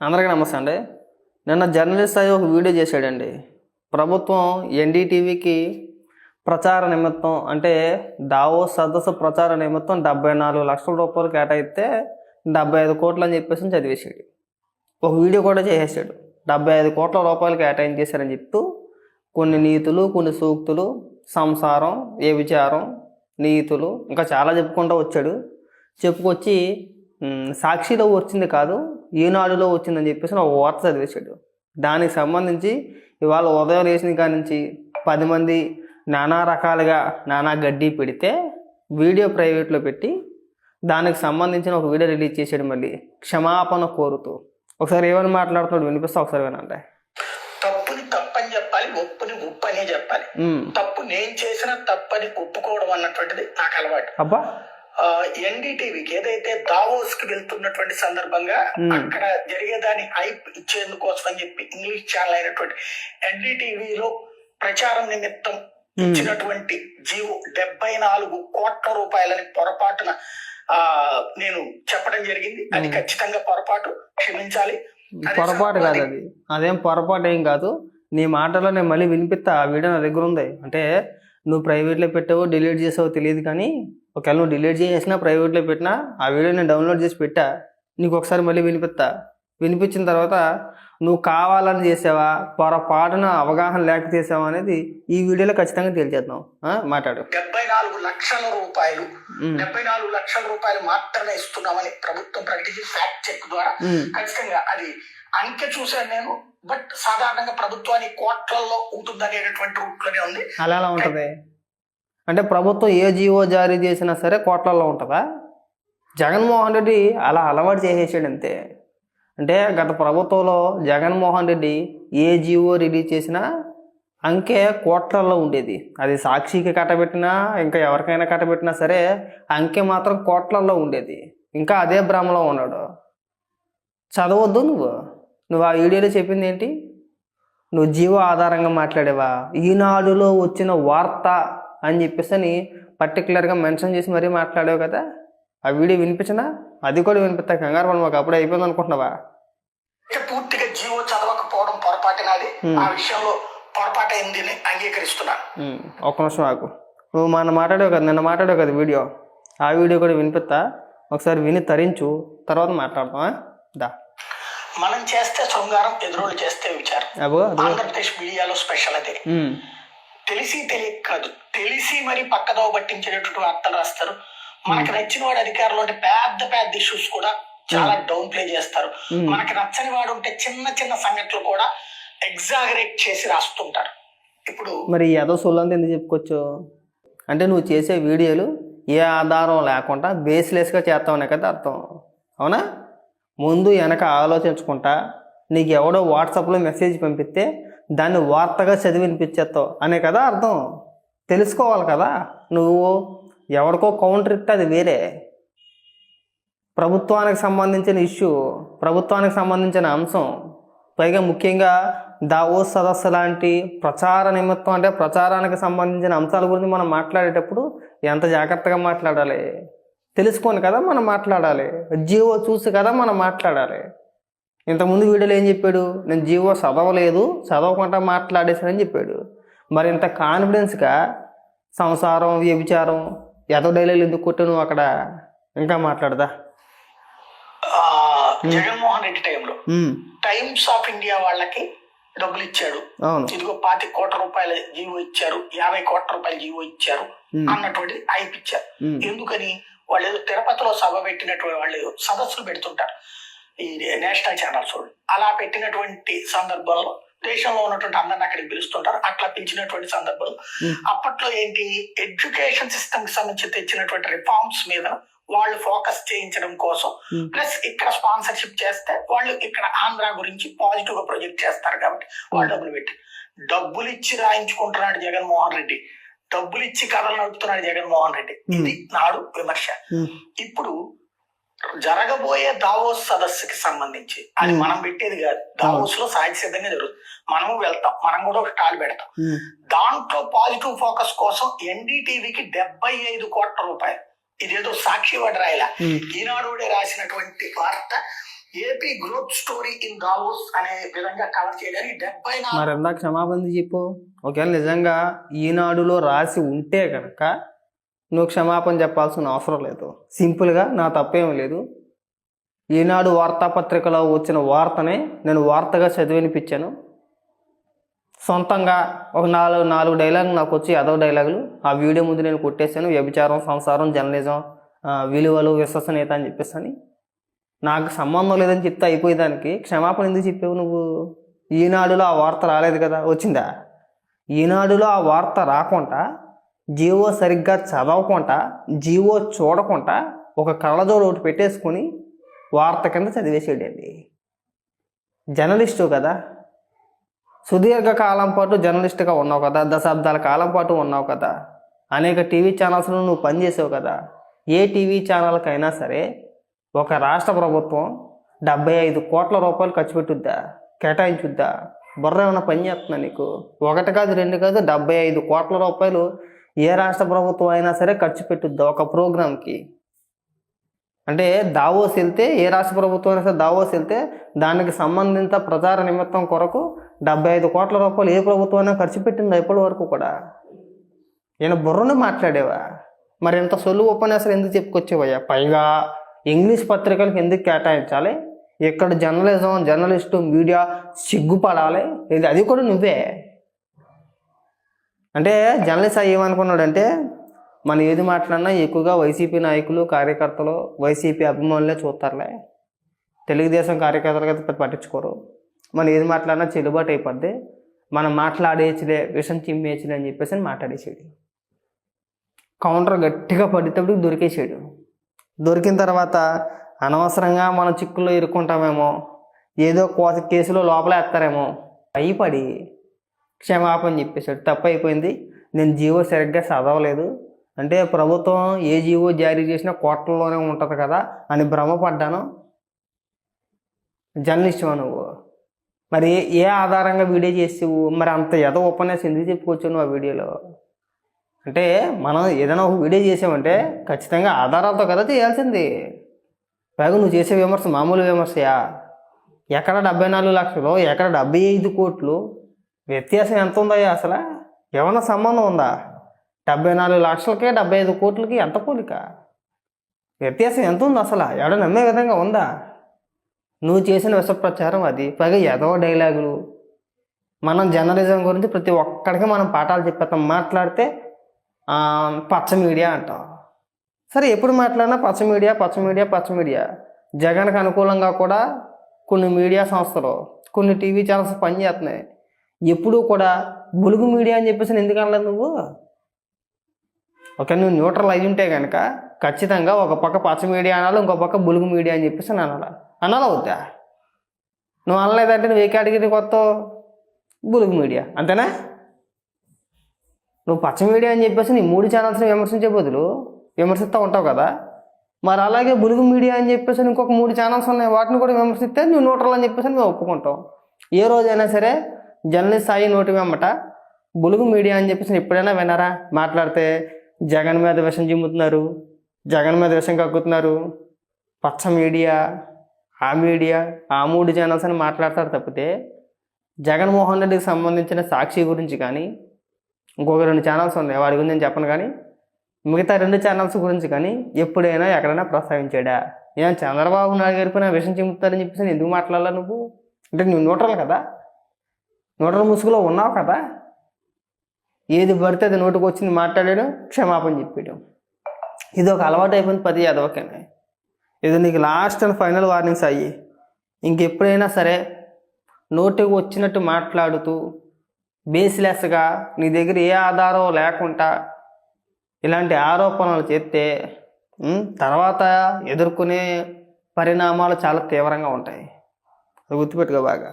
అందరికీ నమస్తే అండి. నిన్న జర్నలిస్ట్ అయ్యి ఒక వీడియో చేశాడండి. ప్రభుత్వం ఎన్డీటీవీకి ప్రచార నిమిత్తం అంటే దావో సదస్సు ప్రచార నిమిత్తం డెబ్బై నాలుగు లక్షల రూపాయలు కేటాయిస్తే డెబ్బై ఐదు కోట్లు అని చెప్పేసి చదివేశాడు. ఒక వీడియో కూడా చేసేసాడు డెబ్బై ఐదు కోట్ల రూపాయలు కేటాయించేశారని చెప్తూ కొన్ని నీతులు కొన్ని సూక్తులు సంసారం ఏ విచారం నీతులు ఇంకా చాలా చెప్పుకుంటూ వచ్చాడు. చెప్పుకొచ్చి సాక్షిలో వచ్చింది కాదు ఈనాడులో వచ్చిందని చెప్పేసి ఒక వార్త చదివేశాడు. దానికి సంబంధించి ఇవాళ ఉదయం లేచిన కాడి నుంచి పది మంది నానా రకాలుగా నానా గడ్డి పెడితే వీడియో ప్రైవేట్లో పెట్టి దానికి సంబంధించిన ఒక వీడియో రిలీజ్ చేశాడు మళ్ళీ. క్షమాపణ కోరుతూ. ఒకసారి ఏమని మాట్లాడుతున్నాడు వినిపిస్తా? ఒకసారి వినండి. తప్పుని తప్పని చెప్పాలి ఒప్పుని ఉప్పు అనే చెప్పాలి తప్పు నేను చేసిన తప్పని ఒప్పుకోవడం అన్నటువంటిది నాకు అలవాటు. అబ్బా! ఎన్డీటీవీకి ఏదైతే దావోస్కి వెళ్తున్నటువంటి సందర్భంగా. అక్కడ జరిగేదాని హైప్ ఇచ్చేందుకోసం అని చెప్పి ఇంగ్లీష్ ఛానల్ అయినటువంటి ఎన్డీటీవీలో ప్రచారం నిమిత్తం ఇచ్చినటువంటి జీవో డెబ్బై నాలుగు కోట్ల రూపాయలని పొరపాటున ఆ నేను చెప్పడం జరిగింది. అది. ఖచ్చితంగా పొరపాటు క్షమించాలి. పొరపాటు కాదు అది. అదేం పొరపాటు ఏం కాదు. నీ మాటలో నేను మళ్ళీ వినిపిస్తా. ఆ వీడియో నా దగ్గర ఉంది. అంటే నువ్వు ప్రైవేట్లో పెట్టావో డిలీట్ చేసావో తెలియదు కానీ ఒకవేళ నువ్వు డిలీట్ చేసినా ప్రైవేట్లో పెట్టినా ఆ వీడియో నేను డౌన్లోడ్ చేసి పెట్టా నీకు ఒకసారి మళ్ళీ వినిపిస్తా. వినిపించిన తర్వాత నువ్వు కావాలని చేసావా పొరపాటున అవగాహన లేక చేసావా అనేది ఈ వీడియోలో ఖచ్చితంగా తేల్చేద్దాం ఆ? మాట్లాడు. డెబ్బై నాలుగు లక్షల రూపాయలు డెబ్బై నాలుగు లక్షల రూపాయలు మాత్రమే ఇస్తున్నామని ప్రభుత్వం ప్రకటించి ఫ్యాక్ట్ చెక్ ద్వారా. ఖచ్చితంగా అది అంకె చూశాను నేను బట్ సాధారణంగా ప్రభుత్వానికి కోట్లలో ఉంటుందనేటటువంటి రూట్లోనే ఉంది. అలా ఉంటుంది. అంటే ప్రభుత్వం ఏ జీవో జారీ చేసినా సరే కోట్లలో ఉంటుందా? జగన్మోహన్ రెడ్డి అలా అలవాటు చేసేసాడు అంతే. అంటే గత ప్రభుత్వంలో జగన్మోహన్ రెడ్డి ఏ జీవో రిలీజ్ చేసినా అంకె కోట్లలో ఉండేది. అది సాక్షికి కట్టబెట్టినా ఇంకా ఎవరికైనా కట్టబెట్టినా సరే అంకె మాత్రం కోట్లలో ఉండేది. ఇంకా అదే భ్రమలో ఉన్నాడు. చదవద్దు నువ్వు. నువ్వు ఆ వీడియోలో చెప్పింది ఏంటి? నువ్వు జీవో ఆధారంగా మాట్లాడేవా? ఈనాడులో వచ్చిన వార్త అని చెప్పేసి అని పర్టికులర్గా మెన్షన్ చేసి మరీ మాట్లాడావు కదా? ఆ వీడియో వినిపించినా? అది కూడా వినిపిస్తా. కంగారు పడి మాకు అప్పుడే అయిపోయింది అనుకుంటున్నావా? పూర్తిగా జీవో చదవకపోవడం పొరపాటునది. ఆ విషయంలో పొరపాటు అయింది అని అంగీకరిస్తున్నాను. ఉమ్, ఒక్క నిమిషం నాకు నువ్వు మన మాట్లాడావు కదా నిన్న మాట్లాడావు కదా వీడియో? ఆ వీడియో కూడా వినిపిస్తా. ఒకసారి విని తరించు. తర్వాత మాట్లాడదాం ఆ? దా. మనం చేస్తే శృంగారం ఎదురోళ్ళు చేస్తే విచారం. ఆంధ్రప్రదేశ్ మీడియాలో స్పెషల్ అదే. తెలిసి తెలియక కాదు. తెలిసి మరి పక్కదోవ పట్టించేటటువంటి వార్తలు రాస్తారు. మనకి నచ్చిన వాడు అధికారంలో ఉంటే పెద్ద పెద్ద ఇష్యూస్ కూడా చాలా డౌన్ ప్లే చేస్తారు. ఉమ్. మనకి నచ్చని వాడు ఉంటే చిన్న చిన్న సంఘటనలు కూడా ఎగ్జాగరేట్ చేసి రాస్తుంటారు. ఇప్పుడు మరి ఏదో సొల్లంతా ఎందుకు చెప్పుకోవచ్చు అంటే నువ్వు చేసే వీడియోలు ఏ ఆధారం లేకుండా బేస్లెస్గా చేస్తావనే కదా అర్థం. అవునా? ముందు వెనక ఆలోచించుకుంటా నీకు ఎవడో వాట్సాప్లో మెసేజ్ పంపిస్తే దాన్ని వార్తగా చదివి వినిపించేస్తావు అనే కదా అర్థం. తెలుసుకోవాలి కదా. నువ్వు ఎవరికో కౌంటర్ ఇస్తే అది వేరే. ప్రభుత్వానికి సంబంధించిన ఇష్యూ ప్రభుత్వానికి సంబంధించిన అంశం. పైగా ముఖ్యంగా దావో సదస్సు లాంటి ప్రచార నిమిత్తం అంటే ప్రచారానికి సంబంధించిన అంశాల గురించి మనం మాట్లాడేటప్పుడు ఎంత జాగ్రత్తగా మాట్లాడాలి? తెలుసుకొని కదా మనం మాట్లాడాలి. జీవో చూసి కదా మనం మాట్లాడాలి. ఇంతకుముందు వీడియోలో ఏం చెప్పాడు? నేను జీవో చదవలేదు చదవకుండా మాట్లాడేసానని చెప్పాడు. మరి ఇంత కాన్ఫిడెన్స్గా సంసారం వ్యభిచారం ఎదో డైలాగులు ఎందుకు కొట్టావు నువ్వు అక్కడ? ఇంకా మాట్లాడదా? ఆ, జగన్మోహన్ రెడ్డి టైంలో. టైమ్స్ ఆఫ్ ఇండియా వాళ్ళకి డబ్బులు ఇచ్చాడు ఇదిగో పాతి కోట్ల రూపాయల జీవో ఇచ్చారు యాభై కోట్ల రూపాయల జీవో ఇచ్చారు ఉమ్, అన్నటువంటి హైప్ ఇచ్చారు. ఎందుకని? వాళ్ళు ఏదో తిరుపతిలో సభ పెట్టినటువంటి వాళ్ళు సదస్సులు పెడుతుంటారు. ఈ నేషనల్ ఛానల్స్. వాళ్ళు అలా పెట్టినటువంటి సందర్భంలో దేశంలో ఉన్నటువంటి అందరిని అక్కడికి పిలుస్తుంటారు. అట్లా పిలిచినటువంటి సందర్భంలో Hmm. అప్పట్లో ఏంటి? ఎడ్యుకేషన్ సిస్టమ్కి సంబంధించి తెచ్చినటువంటి రిఫార్మ్స్ మీద వాళ్ళు ఫోకస్ చేయించడం కోసం. ప్లస్ ఇక్కడ స్పాన్సర్షిప్ చేస్తే వాళ్ళు ఇక్కడ ఆంధ్ర గురించి పాజిటివ్గా ప్రొజెక్ట్ చేస్తారు కాబట్టి వాళ్ళు డబ్బులు పెట్టి. డబ్బులు ఇచ్చి రాయించుకుంటున్నాడు జగన్మోహన్ రెడ్డి. డబ్బులు ఇచ్చి కథలు నడుపుతున్నాడు జగన్మోహన్ రెడ్డి. ఇది నాడు విమర్శ. ఇప్పుడు జరగబోయే దావోస్ సదస్సుకి సంబంధించి అది. మనం పెట్టేది కాదు. దావోస్లో సహజ సిద్ధంగా జరుగుతుంది. మనము వెళ్తాం. మనం కూడా ఒక స్టాల్ పెడతాం. దాంట్లో పాజిటివ్ ఫోకస్ కోసం ఎన్డీటీవీకి డెబ్బై ఐదు కోట్ల రూపాయలు. ఇదేదో సాక్షి వాడు రాయలా ఈనాడు రాసినటువంటి వార్త AP growth story in Davos అనే విధంగా కవర్ చేయడానికి డెబ్బై మరి క్షమాపణ ఎందుకు చెప్పు? ఒకవేళ నిజంగా ఈనాడులో రాసి ఉంటే కనుక నువ్వు క్షమాపణ చెప్పాల్సిన అవసరం లేదు. సింపుల్గా నా తప్పేం లేదు. ఈనాడు వార్తాపత్రికలో వచ్చిన వార్తనే నేను వార్తగా చదివినిపించాను. సొంతంగా ఒక నాలుగు నాలుగు డైలాగ్ నాకు వచ్చి అదో డైలాగులు. ఆ వీడియో ముందు నేను కొట్టేశాను. వ్యభిచారం సంసారం జర్నలిజం విలువలు విశ్వసనీయత అని చెప్పేసి నాకు సంబంధం లేదని చెప్తే అయిపోయేదానికి. క్షమాపణ ఎందుకు చెప్పావు నువ్వు? ఈనాడులో ఆ వార్త రాలేదు కదా. వచ్చిందా? ఈనాడులో ఆ వార్త రాకుండా జీవో సరిగ్గా చదవకుండా జీవో చూడకుండా ఒక కళ్ళజోడు ఒకటి పెట్టేసుకొని వార్త కింద చదివేసేయండి. జర్నలిస్టు కదా. సుదీర్ఘ కాలం పాటు జర్నలిస్ట్గా ఉన్నావు కదా. దశాబ్దాల కాలం పాటు ఉన్నావు కదా. అనేక టీవీ ఛానల్స్లో నువ్వు పనిచేసావు కదా. ఏ టీవీ ఛానల్కైనా సరే ఒక రాష్ట్ర ప్రభుత్వం డెబ్బై ఐదు కోట్ల రూపాయలు ఖర్చు పెట్టుద్దా? కేటాయించుద్దా? బుర్ర ఏమైనా పని చేస్తుందా నీకు? ఒకటి కాదు రెండు కాదు డెబ్బై ఐదు కోట్ల రూపాయలు ఏ రాష్ట్ర ప్రభుత్వం అయినా సరే ఖర్చు పెట్టుద్దా ఒక ప్రోగ్రామ్కి? అంటే దావోస్ వెళ్తే ఏ రాష్ట్ర ప్రభుత్వం అయినా సరే దావోస్ వెళ్తే దానికి సంబంధిత ప్రచార నిమిత్తం కొరకు డెబ్బై ఐదు కోట్ల రూపాయలు ఏ ప్రభుత్వం అయినా ఖర్చు పెట్టిందా ఇప్పటి వరకు కూడా? నేను బుర్రను మాట్లాడేవా? మరి ఇంత సొల్లు ఉపన్యాసాలు ఎందుకు చెప్పుకొచ్చేవయ్యా? పైగా ఇంగ్లీష్ పత్రికలకు ఎందుకు కేటాయించాలి? ఇక్కడ జర్నలిజం జర్నలిస్టు మీడియా సిగ్గుపడాలి? ఇది అది కూడా నువ్వే. అంటే జర్నలిస్ట్ ఏమనుకున్నాడంటే మనం ఏది మాట్లాడినా ఎక్కువగా వైసీపీ నాయకులు కార్యకర్తలు వైసీపీ అభిమానులే చూస్తారులే. తెలుగుదేశం కార్యకర్తలు అయితే పట్టించుకోరు. మనం ఏది మాట్లాడినా చెల్లుబాటు అయిపోద్ది. మనం మాట్లాడేయచ్చులే విషం చిమ్మేయచ్చులే అని చెప్పేసి అని కౌంటర్ గట్టిగా పడేటప్పుడు దొరికేసాడు. దొరికిన తర్వాత అనవసరంగా మనం చిక్కుల్లో ఇరుక్కుంటామేమో ఏదో కోత కేసులో లోపల వేస్తారేమో భయపడి క్షమాపణ చెప్పేశాడు. తప్పు అయిపోయింది నేను జీవో సరిగ్గా చదవలేదు. అంటే ప్రభుత్వం ఏ జీవో జారీ చేసినా కోట్లలోనే ఉంటుంది కదా అని భ్రమపడ్డాను. జర్నలిస్టు నువ్వు? మరి ఏ- ఆధారంగా వీడియో చేసేవు? మరి అంత ఎదో ఉపన్యాసం ఎందుకు చెప్పుకోవచ్చు నువ్వు ఆ వీడియోలో? అంటే మనం ఏదైనా ఒక వీడియో చేసామంటే ఖచ్చితంగా ఆధారాలతో కదా చేయాల్సింది. పైగా నువ్వు చేసే విమర్శ మామూలు విమర్శయా? ఎక్కడ డెబ్బై నాలుగు లక్షలు? ఎక్కడ డెబ్బై ఐదు కోట్లు? వ్యత్యాసం ఎంత ఉందయ్యా అసలు? ఏమన్నా సంబంధం ఉందా? డెబ్బై నాలుగు లక్షలకే డెబ్బై ఐదు కోట్లకి ఎంత కూలిక? వ్యత్యాసం ఎంత ఉంది అసలు ఎవడ నమ్మే విధంగా ఉందా? నువ్వు చేసిన విషప్రచారం అది. పైగా ఏదో డైలాగులు. మనం జర్నలిజం గురించి ప్రతి ఒక్కడికి మనం పాఠాలు చెప్పేస్తాం. మాట్లాడితే పచ్చ మీడియా అంటాం. సరే ఎప్పుడు మాట్లాడినా పచ్చ మీడియా పచ్చ మీడియా పచ్చ మీడియా. జగన్కి అనుకూలంగా కూడా కొన్ని మీడియా సంస్థలు కొన్ని టీవీ ఛానల్స్ పనిచేస్తున్నాయి. ఎప్పుడూ కూడా బులుగు మీడియా అని చెప్పేసి ఎందుకు అనలేదు నువ్వు? ఒక నువ్వు న్యూట్రల్ అయి ఉంటే కనుక ఖచ్చితంగా ఒక పక్క పచ్చ మీడియా అనాలి ఇంకో పక్క బులుగు మీడియా అని చెప్పేసి అని అనాలా? అనాలా వద్దా? నువ్వు అనలేదంటే నువ్వు ఏ కేటగిరీ కొత్త బులుగు మీడియా అంతేనా? నువ్వు పచ్చ మీడియా అని చెప్పేసి నీ మూడు ఛానల్స్ని విమర్శించే బదులు విమర్శిస్తూ ఉంటావు కదా? మరి అలాగే బులుగు మీడియా అని చెప్పేసి ఇంకొక మూడు ఛానల్స్ ఉన్నాయి వాటిని కూడా విమర్శిస్తే నువ్వు న్యూట్రల్ అని చెప్పేసి మేము ఒప్పుకుంటాం ఏ రోజైనా సరే జర్నలిస్ట్ స్థాయి నోటి వెంబట బులుగు మీడియా అని చెప్పేసి ఎప్పుడైనా విన్నారా? మాట్లాడితే జగన్ మీద విషం చిమ్ముతున్నారు జగన్ మీద విషం కక్కుతున్నారు పచ్చ మీడియా ఆ మీడియా ఆ మూడు ఛానల్స్ అని మాట్లాడతారు తప్పితే జగన్మోహన్ రెడ్డికి సంబంధించిన సాక్షి గురించి కానీ ఇంకొక రెండు ఛానల్స్ ఉన్నాయి వాడి గురించి నేను చెప్పను కానీ మిగతా రెండు ఛానల్స్ గురించి కానీ ఎప్పుడైనా ఎక్కడైనా ప్రస్తావించాడా? ఏం చంద్రబాబు నాయుడు గారికి నా విషయం చెబుతారని చెప్పేసి నేను ఎందుకు మాట్లాడాలా నువ్వు? అంటే నువ్వు న్యూట్రల్ కదా? న్యూట్రల్ ముసుగులో ఉన్నావు కదా? ఏది పడితే అది నోటికి వచ్చింది మాట్లాడాడు క్షమాపణ చెప్పాడు. ఇది ఒక అలవాటు అయిపోయింది పది అదొకనే ఇది నీకు లాస్ట్ అండ్ ఫైనల్ వార్నింగ్స్ అయ్యి. ఇంకెప్పుడైనా సరే నోటికి వచ్చినట్టు మాట్లాడుతూ బేస్లెస్గా నీ దగ్గర ఏ ఆధారం లేకుండా ఇలాంటి ఆరోపణలు చేస్తే తర్వాత ఎదుర్కొనే పరిణామాలు చాలా తీవ్రంగా ఉంటాయి. అది గుర్తుపెట్టుకో బాగా.